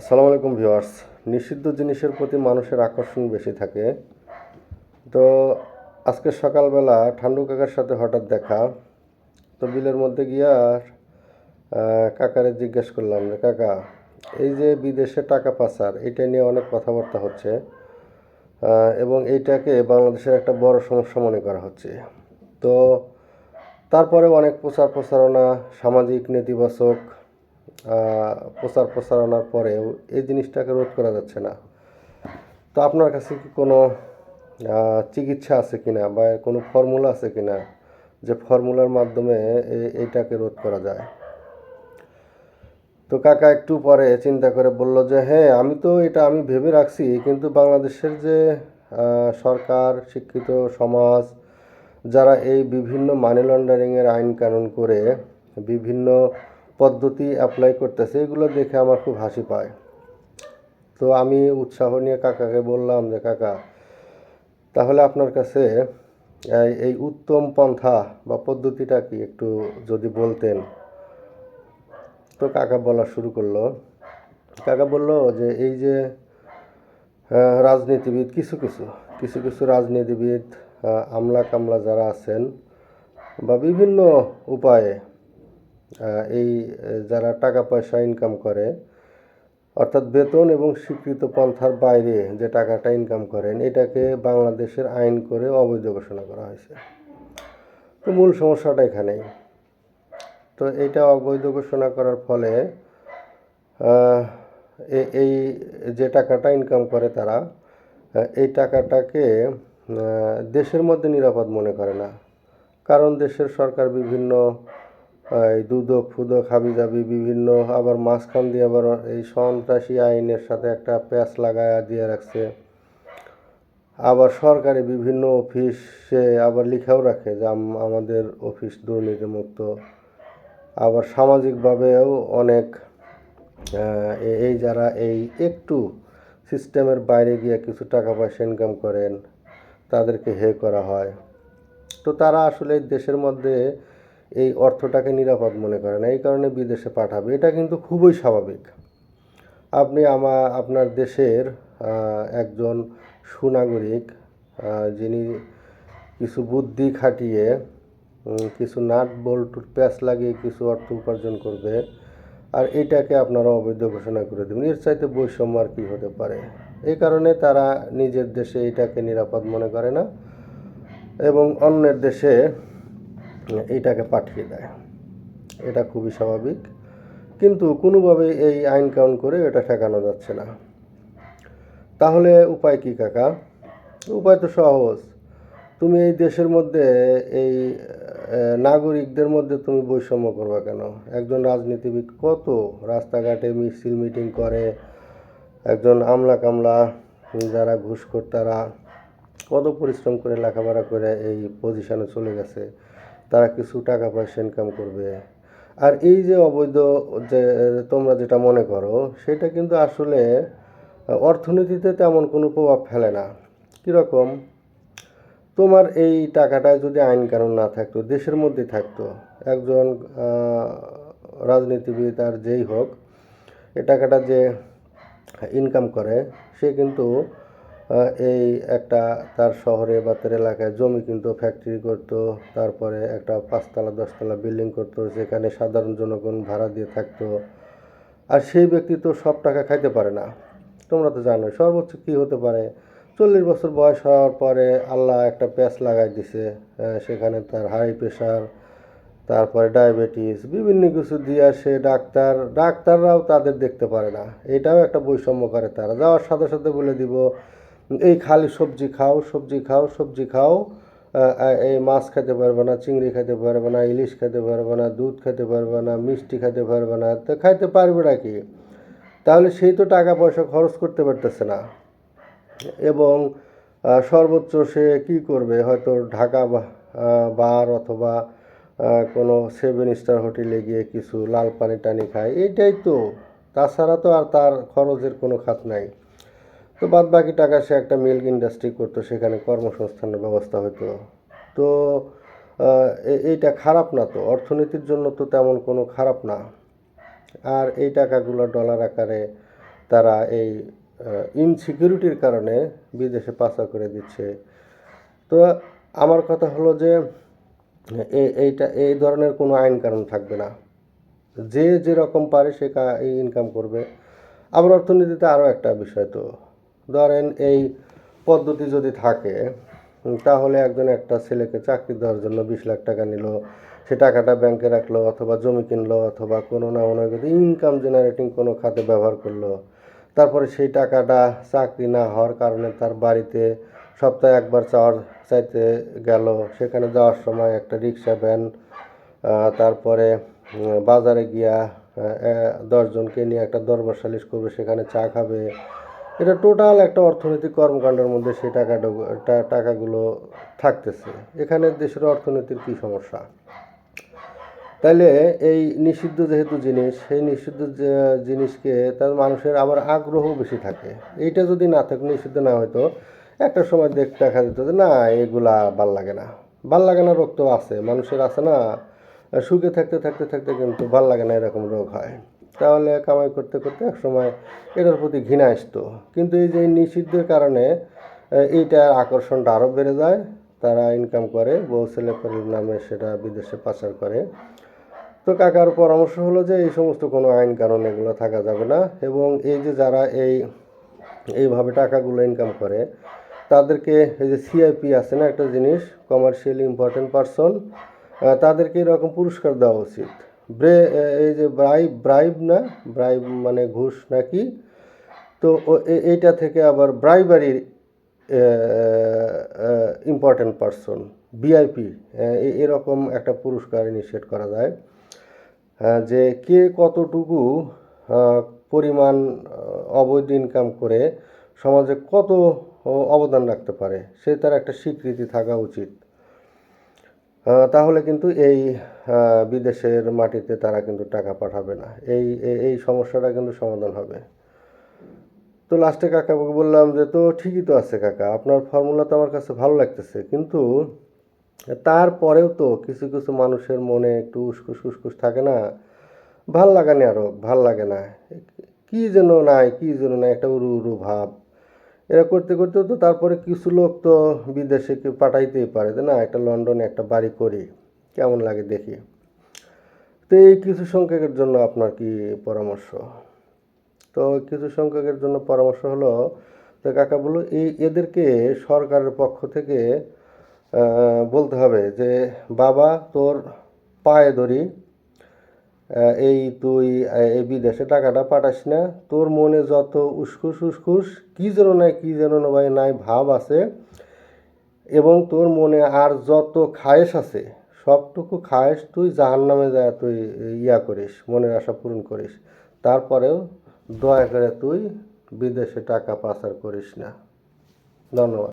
আসসালামু আলাইকুম ভিউয়ার্স। নিষিদ্ধ জিনিসের প্রতি মানুষের আকর্ষণ বেশি থাকে। তো আজকে সকালবেলা ঠান্ডু কাকার সাথে হঠাৎ দেখা। তো বিলের মধ্যে গিয়া কাকারে জিজ্ঞেস করলাম যে, কাকা, এই যে বিদেশে টাকা পাচার, এটা নিয়ে অনেক কথাবার্তা হচ্ছে এবং এইটাকে বাংলাদেশের একটা বড় সমস্যা মনে করা হচ্ছে। তো তারপরে অনেক প্রচার প্রচারণা, সামাজিক, নেতিবাচক প্রচার প্রচারণার পরেও এই জিনিসটাকে রোধ করা যাচ্ছে না। তো আপনার কাছে কি কোনো চিকিৎসা আছে কিনা বা কোনো ফর্মুলা আছে কিনা যে ফর্মুলার মাধ্যমে এইটাকে রোধ করা যায়? তো কাকা একটু পরে চিন্তা করে বলল যে হ্যাঁ আমি তো এটা আমি ভেবে রাখছি, কিন্তু বাংলাদেশের যে সরকার, শিক্ষিত সমাজ, যারা এই বিভিন্ন মানি লন্ডারিংয়ের আইন কানুন করে বিভিন্ন পদ্ধতি অ্যাপ্লাই করতেছে, এগুলো দেখে আমার খুব হাসি পায়। তো আমি উৎসাহ নিয়ে কাকাকে বললাম যে, কাকা, তাহলে আপনার কাছে, এই উত্তম পন্থা বা পদ্ধতিটা কি একটু যদি বলতেন? তো কাকা বলা শুরু করল। কাকা বলল যে, এই যে রাজনীতিবিদ, কিছু কিছু কিছু কিছু রাজনীতিবিদ আমলা কামলা যারা আছেন বা বিভিন্ন উপায়ে এই যারা টাকা পয়সা ইনকাম করে, অর্থাৎ বেতন এবং স্বীকৃত পন্থার বাইরে যে টাকাটা ইনকাম করেন, এটাকে বাংলাদেশের আইন করে অবৈধ ঘোষণা করা হয়েছে। তো মূল সমস্যাটা এখানেই। তো এটা অবৈধ ঘোষণা করার ফলে এই যে টাকাটা ইনকাম করে তারা এই টাকাটাকে দেশের মধ্যে নিরাপদ মনে করে না। কারণ দেশের সরকার বিভিন্ন এই দুদক ফুদক হাবিজাবি বিভিন্ন, আবার মাঝখান দিয়ে আবার এই সন্ত্রাসী আইনের সাথে একটা প্যাচ লাগায় দিয়ে রাখছে। আবার সরকারি বিভিন্ন অফিসে আবার লিখাও রাখে যে আম- আমাদের অফিস দুর্নীতিমুক্ত। আবার সামাজিকভাবেও অনেক এই যারা এই একটু সিস্টেমের বাইরে গিয়ে কিছু টাকা পয়সা ইনকাম করেন, তাদেরকে হে করা হয়। তো তারা আসলে দেশের মধ্যে এই অর্থটাকে নিরাপদ মনে করে না, এই কারণে বিদেশে পাঠাবে। এটা কিন্তু খুবই স্বাভাবিক। আপনি আমা, আপনার দেশের একজন সুনাগরিক যিনি কিছু বুদ্ধি খাটিয়ে কিছু নাট বল্ট প্যাচ লাগিয়ে কিছু অর্থ উপার্জন করবে, আর এটাকে আপনারা অবৈধ ঘোষণা করে দেবেন। এর চাইতে বৈষম্য আর কী হতে পারে? এই কারণে তারা নিজের দেশে এটাকে নিরাপদ মনে করে না এবং অন্যের দেশে এইটাকে পাঠিয়ে দেয়। এটা খুবই স্বাভাবিক। কিন্তু কোনোভাবে এই আইন কাউন করে এটা ঠেকানো যাচ্ছে না। তাহলে উপায় কি কাকা? উপায় তো সহজ। তুমি এই দেশের মধ্যে, এই নাগরিকদের মধ্যে তুমি বৈষম্য করবা কেন? একজন রাজনীতিবিদ কত রাস্তাঘাটে মিছিল মিটিং করে, একজন আমলা কামলা যারা ঘুষখোর তারা কত পরিশ্রম করে লেখাপড়া করে এই পজিশনে চলে গেছে। তারা কিছু টাকা পয়সা ইনকাম করবে। আর এই যে অবৈধ যে, তোমরা যেটা মনে করো, সেটা কিন্তু আসলে অর্থনীতিতে তেমন কোনো প্রভাব ফেলে না। কীরকম? তোমার এই টাকাটা যদি আইন কানুন না থাকতো, দেশের মধ্যে থাকতো, একজন রাজনীতিবিদ আর যেই হোক, এ টাকাটা যে ইনকাম করে, সে কিন্তু এই একটা তার শহরে বা তার এলাকায় জমি কিনতো ফ্যাক্টরি করতো, তারপরে একটা পাঁচতলা, দশতলা বিল্ডিং করতো, যেখানে সাধারণ জনগণ ভাড়া দিয়ে থাকতো। আর সেই ব্যক্তি তো সব টাকা খাইতে পারে না। তোমরা তো জানো সর্বোচ্চ কী হতে পারে? চল্লিশ বছর বয়স হওয়ার পরে আল্লাহ একটা প্যাচ লাগাই দিছে সেখানে তার হাই প্রেশার তারপরে ডায়াবেটিস বিভিন্ন কিছু দিয়ে সে ডাক্তার, ডাক্তাররাও তাদের দেখতে পারে না। এটাও একটা বৈষম্য করে তারা। যাওয়ার সাথে সাথে বলে দিব এই খালি সবজি খাও সবজি খাও সবজি খাও এই মাছ খেতে পারবে না, চিংড়ি খেতে পারবে না, ইলিশ খেতে পারবে না, দুধ খেতে পারবে না, মিষ্টি খেতে পারবে না, তো খাইতে পারবে না কি? তাহলে সেই তো টাকা পয়সা খরচ করতে পারতেছে না। এবং সর্বোচ্চ সে কি করবে? হয়তো ঢাকা বার অথবা কোনো সেভেন স্টার হোটেলে গিয়ে কিছু লাল পানি টানি খায় এইটাই তো। তাছাড়া তো আর তার খরচের কোনো খাত নাই। তো বাদ বাকি টাকা সে একটা মিল্ক ইন্ডাস্ট্রি করতো, সেখানে কর্মসংস্থানের ব্যবস্থা হতো। তো এইটা খারাপ না তো? অর্থনীতির জন্য তো তেমন কোনো খারাপ না। আর এই টাকাগুলো ডলার আকারে তারা এই ইনসিকিউরিটির কারণে বিদেশে পাচার করে দিচ্ছে। তো আমার কথা হলো যে এইটা, এই ধরনের কোনো আইন কানুন থাকবে না। যে যেরকম পারে সে ইনকাম করবে। আবার অর্থনীতিতে আরও একটা বিষয় তো। ধরেন এই পদ্ধতি যদি থাকে, তাহলে একজন একটা ছেলেকে চাকরি দেওয়ার জন্য বিশ লাখ টাকা নিল, সে টাকাটা ব্যাংকে রাখল অথবা জমি কিনলো অথবা কোনো না করে ইনকাম জেনারেটিং কোনো খাতে ব্যবহার করল। তারপরে সেই টাকাটা চাকরি না হওয়ার কারণে তার বাড়িতে সপ্তাহে একবার চাওয়ার চাইতে গেল। সেখানে যাওয়ার সময় একটা রিক্সা, ভ্যান তারপরে বাজারে গিয়া দশজনকে নিয়ে একটা দরবার সালিশ করবে, সেখানে চা খাবে এটা টোটাল একটা অর্থনৈতিক কর্মকাণ্ডের মধ্যে সেই টাকাটা টাকাগুলো থাকতেছে। এখানে দেশের অর্থনীতির কী সমস্যা? তাইলে এই নিষিদ্ধ যেহেতু জিনিস, সেই নিষিদ্ধ জিনিসকে তার মানুষের আবার আগ্রহ বেশি থাকে। এইটা যদি না থাকে, নিষিদ্ধ না হয়তো, একটা সময় দেখ, দেখা যেত যে, না, এগুলা ভালো লাগে না। ভালো লাগে না রোগ তো আছে, মানুষের আছে না, সুখে থাকতে থাকতে থাকতে কিন্তু ভালো লাগে না এরকম রোগ হয়। তাহলে কামাই করতে করতে এক সময় এটার প্রতি ঘৃণা আসতো। কিন্তু এই যে নিষিদ্ধের কারণে এইটার আকর্ষণটা আরও বেড়ে যায়। তারা ইনকাম করে, বউ ছেলে নামে সেটা বিদেশে পাচার করে। তো কাকার পরামর্শ হলো যে এই সমস্ত কোনো আইন কানুন এগুলো থাকা যাবে না এবং এই যে যারা এই, এইভাবে টাকাগুলো ইনকাম করে, তাদেরকে এই যে সিআইপি আছে না একটা জিনিস কমার্শিয়ালি ইম্পর্টেন্ট পারসন তাদেরকে এরকম পুরস্কার দেওয়া উচিত। ব্রে এই যে ব্রাইব ব্রাইব না? ব্রাইব মানে ঘুষ নাকি? তো এইটা থেকে আবার ব্রাইবারির ইম্পর্টেন্ট পারসন বিআইপি এরকম একটা পুরস্কার ইনিশিয়েট করা যায়। যে কে কতটুকু পরিমাণ অবৈধ ইনকাম করে সমাজে কত, অবদান রাখতে পারে, সে তার একটা স্বীকৃতি থাকা উচিত। তাহলে কিন্তু এই বিদেশের মাটিতে তারা কিন্তু টাকা পাঠাবে না। এই এই- সমস্যাটা কিন্তু সমাধান হবে। তো লাস্টে কাকাকে বললাম যে, তো ঠিকই তো আছে কাকা, আপনার ফর্মুলা তো আমার কাছে ভালো লাগতেছে, কিন্তু তারপরেও তো কিছু কিছু মানুষের মনে একটু উসকুস উসকুস থাকে না। ভালো লাগে না আরও, ভালো লাগে না। কি যেন নাই, কি যেন নাই, একটা উরু উরু ভাব। এরা করতে করতে তো তারপরে কিছু লোক তো বিদেশে পাঠাইতেই পারে না? একটা লন্ডনে একটা বাড়ি করি, কেমন লাগে দেখি। তো এই কিছু সংখ্যকের জন্য আপনার কি পরামর্শ? তো কিছু সংখ্যকের জন্য পরামর্শ হলো, তো কাকা বলল, এই এদেরকে সরকারের পক্ষ থেকে বলতে হবে যে, বাবা তোর পায়ে ধরি এই তুই এই বিদেশে টাকাটা পাঠাস না। তোর মনে যত উসকুস উসকুস কী যেন নাই, কী যেন ভাই, নাই ভাব আছে। এবং তোর মনে আর যত খায়েস আছে, সবটুকু খায়েস তুই জাহান নামে যায় তুই ইয়া করিস, মনের আশা পূরণ করিস। তারপরেও দয়া করে তুই বিদেশে টাকা পাচার করিস না। ধন্যবাদ।